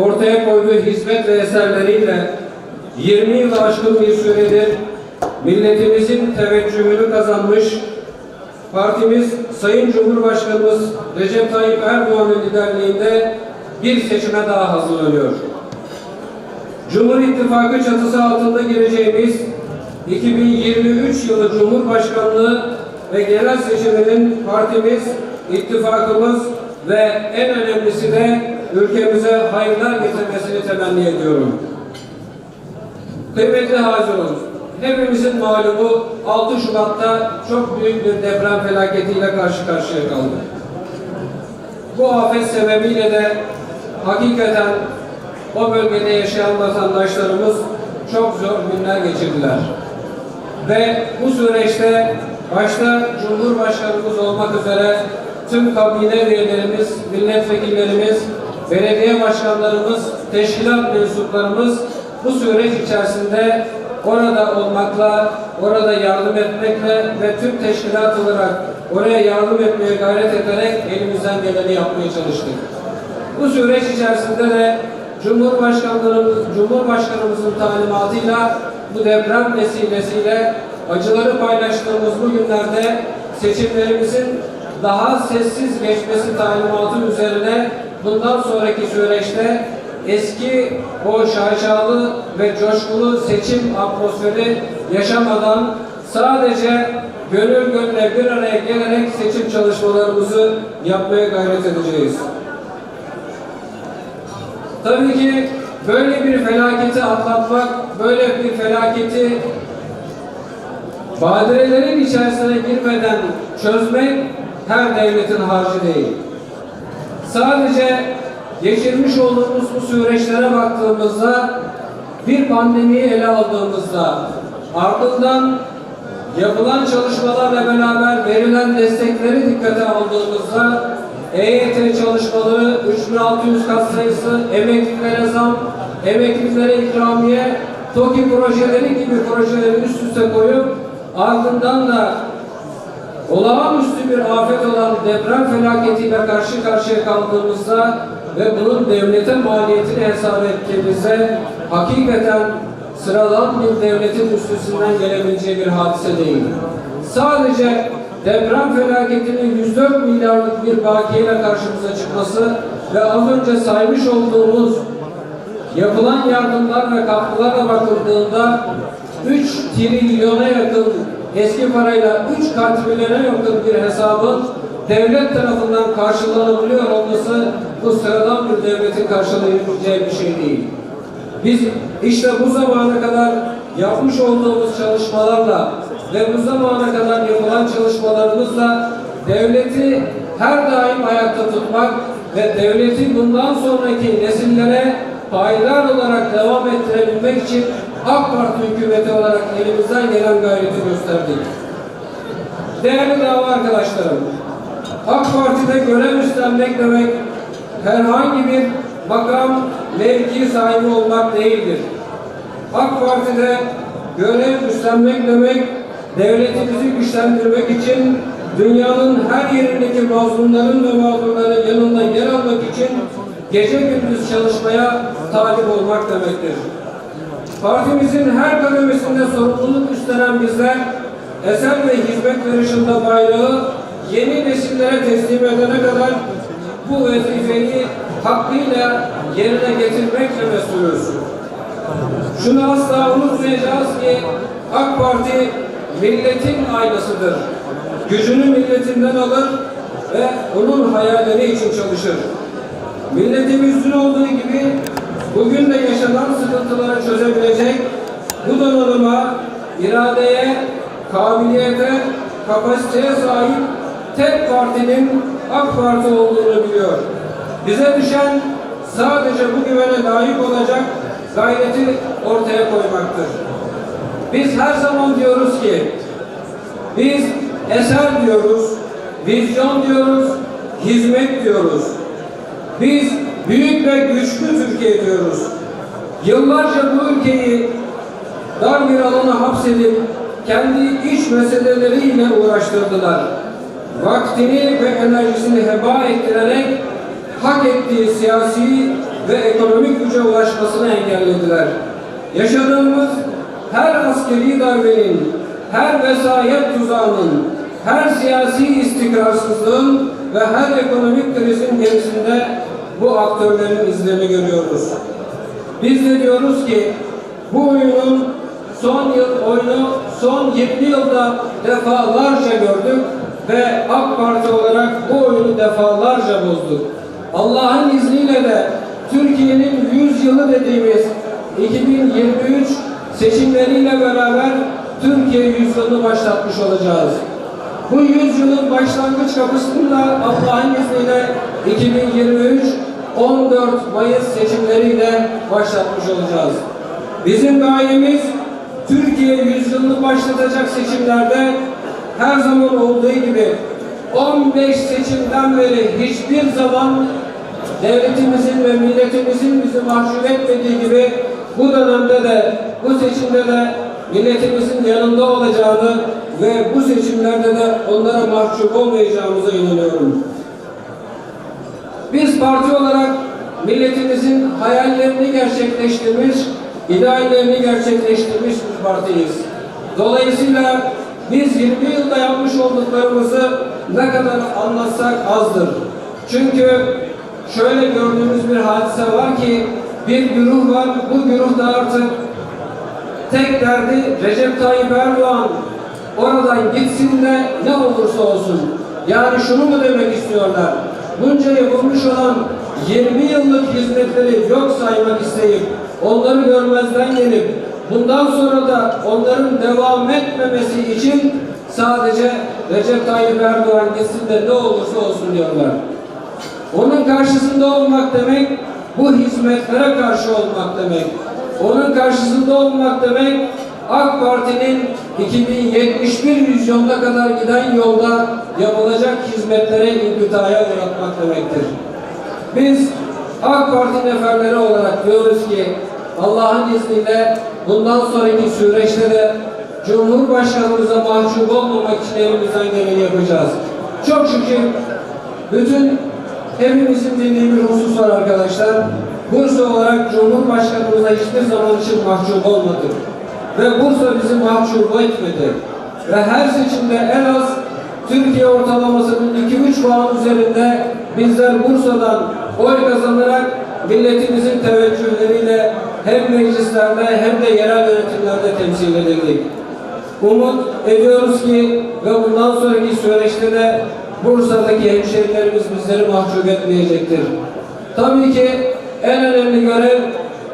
ortaya koyduğu hizmet ve eserleriyle 20 yıl aşkın bir süredir milletimizin teveccühünü kazanmış, partimiz Sayın Cumhurbaşkanımız Recep Tayyip Erdoğan'ın liderliğinde bir seçime daha hazırlanıyor. Cumhur İttifakı çatısı altında gireceğimiz 2023 yılı Cumhurbaşkanlığı ve genel seçiminin partimiz, ittifakımız ve en önemlisi de ülkemize hayırlar getirmesini temenni ediyorum. Kıymetli hazırız, hepimizin malumu 6 Şubat'ta çok büyük bir deprem felaketiyle karşı karşıya kaldık. Bu afet sebebiyle de hakikaten o bölgede yaşayan vatandaşlarımız çok zor günler geçirdiler. Ve bu süreçte başta Cumhurbaşkanımız olmak üzere tüm kabine üyelerimiz, milletvekillerimiz, belediye başkanlarımız, teşkilat mensuplarımız bu süreç içerisinde orada olmakla, orada yardım etmekle ve tüm teşkilat olarak oraya yardım etmeye gayret ederek elimizden geleni yapmaya çalıştık. Bu süreç içerisinde de Cumhurbaşkanlarımız, Cumhurbaşkanımızın talimatıyla bu deprem vesilesiyle acıları paylaştığımız bu günlerde seçimlerimizin daha sessiz geçmesi talimatı üzerine bundan sonraki süreçte eski o şaşalı ve coşkulu seçim atmosferi yaşamadan sadece gönül gönüle bir araya gelerek seçim çalışmalarımızı yapmaya gayret edeceğiz. Tabii ki böyle bir felaketi atlatmak, böyle bir felaketi badirelerin içerisine girmeden çözmek her devletin harcı değil. Sadece geçirmiş olduğumuz bu süreçlere baktığımızda bir pandemiyi ele aldığımızda ardından yapılan çalışmalarla beraber verilen destekleri dikkate aldığımızda EYT çalışmaları, 3600 kat sayısı, emeklilere zam, emeklilere ikramiye, TOKİ projeleri gibi projeleri üst üste koyup ardından da olağanüstü bir afet olan deprem felaketiyle karşı karşıya kaldığımızda ve bunun devlete maliyetini hesap ettiğimizde hakikaten sıradan bir devletin üstesinden gelebileceği bir hadise değil. Sadece deprem felaketinin 104 milyarlık bir bakiyeyle karşımıza çıkması ve az önce saymış olduğumuz yapılan yardımlar ve katkılarla bakıldığında 3 trilyona yakın eski parayla 3 katrilyona yakın bir hesabın devlet tarafından karşılanabiliyor olması bu sıradan bir devletin karşılayabileceği bir şey değil. Biz işte bu zamana kadar yapmış olduğumuz çalışmalarla ve bu zamana kadar yapılan çalışmalarımızla devleti her daim ayakta tutmak ve devleti bundan sonraki nesillere paylar olarak devam ettirebilmek için AK Parti hükümeti olarak elimizden gelen gayreti gösterdik. Değerli dava arkadaşlarım, AK Parti'de görev üstlenmek demek herhangi bir makam, mevki sahibi olmak değildir. AK Parti'de görev üstlenmek demek devletimizi güçlendirmek için dünyanın her yerindeki mazlumların ve mağdurların yanında yer almak için gece gündüz çalışmaya talip olmak demektir. Partimizin her kademesinde sorumluluk üstlenen bizler eser ve hizmet yarışında bayrağı yeni nesillere teslim edene kadar bu vazifeyi hakkıyla yerine getirmekle mesulüz. Şunu asla unutmayacağız ki AK Parti milletin aynasıdır. Gücünü milletinden alır ve onun hayalleri için çalışır. Milletimizin olduğu gibi bugün de yaşanan sıkıntıları çözebilecek bu donanıma, iradeye, kabiliyete, kapasiteye sahip tek partinin AK Parti olduğunu biliyor. Bize düşen sadece bu güvene layık olacak gayreti ortaya koymaktır. Biz her zaman diyoruz ki biz eser diyoruz, vizyon diyoruz, hizmet diyoruz. Biz büyük ve güçlü Türkiye diyoruz. Yıllarca bu ülkeyi dar bir alana hapsedip kendi iç meseleleriyle uğraştırdılar. Vaktini ve enerjisini heba ettirerek hak ettiği siyasi ve ekonomik güce ulaşmasını engellediler. Yaşadığımız her askeri darbenin, her vesayet tuzağının, her siyasi istikrarsızlığın ve her ekonomik krizin gerisinde bu aktörlerin izlerini görüyoruz. Biz de diyoruz ki bu oyunun son yıl oyunu son 20 yılda defalarca gördük ve AK Parti olarak bu oyunu defalarca bozduk. Allah'ın izniyle de Türkiye'nin 100 yılı dediğimiz 2023 seçimleriyle beraber Türkiye yüzyılını başlatmış olacağız. Bu yüzyılın başlangıç kapısını da Allah'ın izniyle 2023 14 Mayıs seçimleriyle başlatmış olacağız. Bizim gayemiz Türkiye yüzyılını başlatacak seçimlerde her zaman olduğu gibi 15 seçimden beri hiçbir zaman devletimizin ve milletimizin bizi mahcup etmediği gibi bu dönemde de bu seçimde de milletimizin yanında olacağını ve bu seçimlerde de onlara mahcup olmayacağımıza inanıyorum. Biz parti olarak milletimizin hayallerini gerçekleştirmiş, ideallerini gerçekleştirmiş bir partiyiz. Dolayısıyla biz 20 yılda yapmış olduklarımızı ne kadar anlatsak azdır. Çünkü şöyle gördüğümüz bir hadise var ki bir güruh var, bu güruh da artık tek derdi Recep Tayyip Erdoğan oradan gitsin de ne olursa olsun. Yani şunu mu demek istiyorlar? Bunca yapılmış olan 20 yıllık hizmetleri yok saymak isteyip onları görmezden gelip bundan sonra da onların devam etmemesi için sadece Recep Tayyip Erdoğan gitsin de ne olursa olsun diyorlar. Onun karşısında olmak demek, bu hizmetlere karşı olmak demek. Onun karşısında olmak demek, AK Parti'nin 2071 vizyonuna kadar giden yolda yapılacak hizmetlere inkıtaya uğratmak demektir. Biz AK Parti neferleri olarak diyoruz ki Allah'ın izniyle bundan sonraki süreçte de Cumhurbaşkanımıza mahcup olmamak için elimizden geleni yapacağız. Çok şükür bütün hepimizin bildiği bir husus var arkadaşlar. Bursa olarak Cumhurbaşkanımıza hiçbir zaman için mahcup olmadık. Ve Bursa bizi mahcup etmedi. Ve her seçimde en az Türkiye ortalamasının 2-3 puan üzerinde bizler Bursa'dan oy kazanarak milletimizin teveccühleriyle hem meclislerde hem de yerel yönetimlerde temsil edildik. Umut ediyoruz ki ve bundan sonraki süreçte de Bursa'daki hemşehrilerimiz bizleri mahcup etmeyecektir. Tabii ki en önemli görev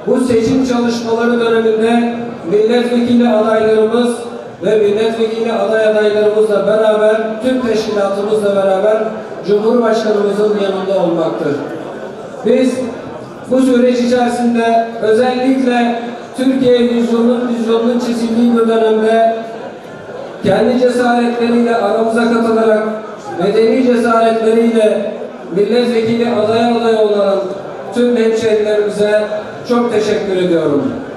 bu seçim çalışmaları döneminde milletvekili adaylarımız ve milletvekili aday adaylarımızla beraber tüm teşkilatımızla beraber Cumhurbaşkanımızın yanında olmaktır. Biz bu süreç içerisinde özellikle Türkiye vizyonunun vizyonunun çizildiği bir dönemde kendi cesaretleriyle aramıza katılarak medeni cesaretleriyle milletvekili aday aday olan tüm hemşehrilerimize çok teşekkür ediyorum.